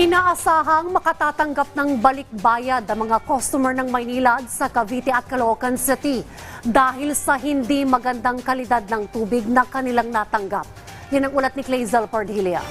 Inaasahang makatatanggap ng balikbayad ang mga customer ng Maynilad sa Cavite at Caloocan City dahil sa hindi magandang kalidad ng tubig na kanilang natanggap. Yan ang ulat ni Clazel Pardilia.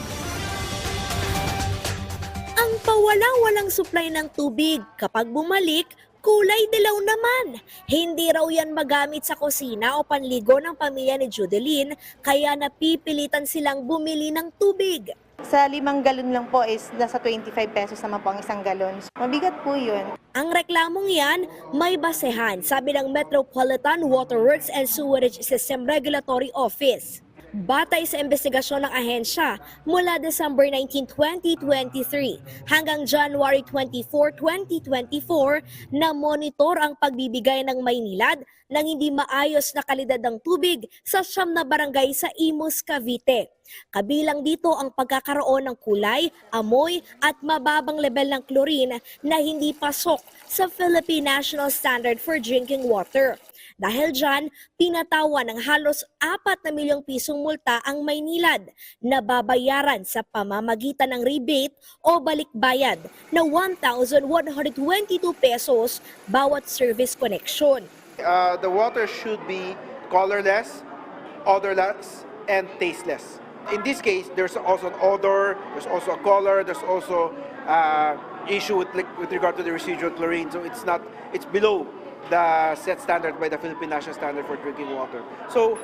Ang pawalang-walang supply ng tubig kapag bumalik, kulay dilaw naman. Hindi raw yan magamit sa kusina o panligo ng pamilya ni Judeline, kaya napipilitan silang bumili ng tubig. Sa limang galon lang po is nasa 25 pesos naman po ang isang galon. Mabigat po yun. Ang reklamong yan may basehan, sabi ng Metropolitan Waterworks and Sewerage System Regulatory Office. Batay sa investigasyon ng ahensya mula December 19, 2023 hanggang January 24, 2024 na monitor ang pagbibigay ng Maynilad ng hindi maayos na kalidad ng tubig sa siyam na barangay sa Imus, Cavite. Kabilang dito ang pagkakaroon ng kulay, amoy at mababang level ng chlorine na hindi pasok sa Philippine National Standard for Drinking Water. Dahil dyan, pinatawa ng halos 4 na milyong pisong multa ang Maynilad na babayaran sa pamamagitan ng rebate o balikbayad na 1,122 pesos bawat service connection. Uh, the water should be colorless, odorless, and tasteless. In this case, there's also an odor, there's also a color, there's also uh, issue with, with regard to the residual chlorine. So it's not, it's below the set standard by the Philippine National Standard for Drinking Water. So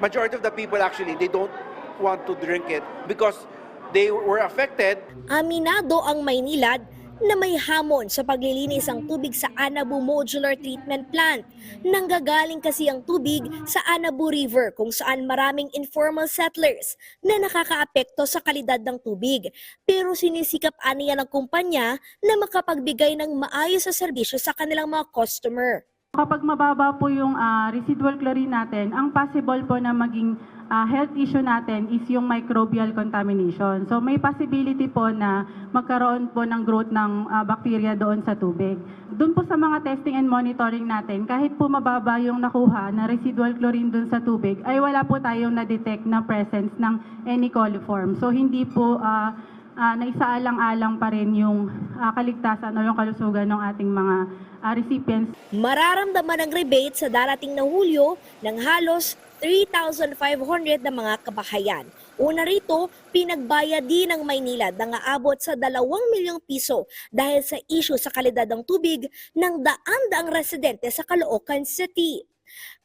majority of the people actually, they don't want to drink it because they were affected Aminado ang Maynilad na may hamon sa paglilinis ang tubig sa Anabu Modular Treatment Plant. Nanggagaling kasi ang tubig sa Anabu River kung saan maraming informal settlers na nakakaapekto sa kalidad ng tubig. Pero sinisikap aniya ng kumpanya na makapagbigay ng maayos sa serbisyo sa kanilang mga customer. Kapag mababa po yung ah, residual chlorine natin, ang possible po na maging ah, health issue natin is yung microbial contamination. So may possibility po na magkaroon po ng growth ng ah, bacteria doon sa tubig. Doon po sa mga testing and monitoring natin, kahit po mababa yung nakuha na residual chlorine doon sa tubig, ay wala po tayong na-detect na presence ng any coliform. So hindi po ah, ah, naisaalang-alang pa rin yung ah, kaligtasan o yung kalusugan ng ating mga ah, recipients. Mararamdaman ang rebate sa darating na Hulyo ng halos 3,500 na mga kabahayan. Una rito, pinagbayad din ng Maynilad na aabot sa 2 milyong piso dahil sa issue sa kalidad ng tubig ng daan-daang residente sa Caloocan City.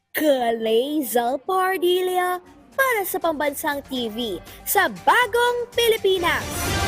Kalay Zalpardilia para sa Pambansang TV sa Bagong Pilipinas.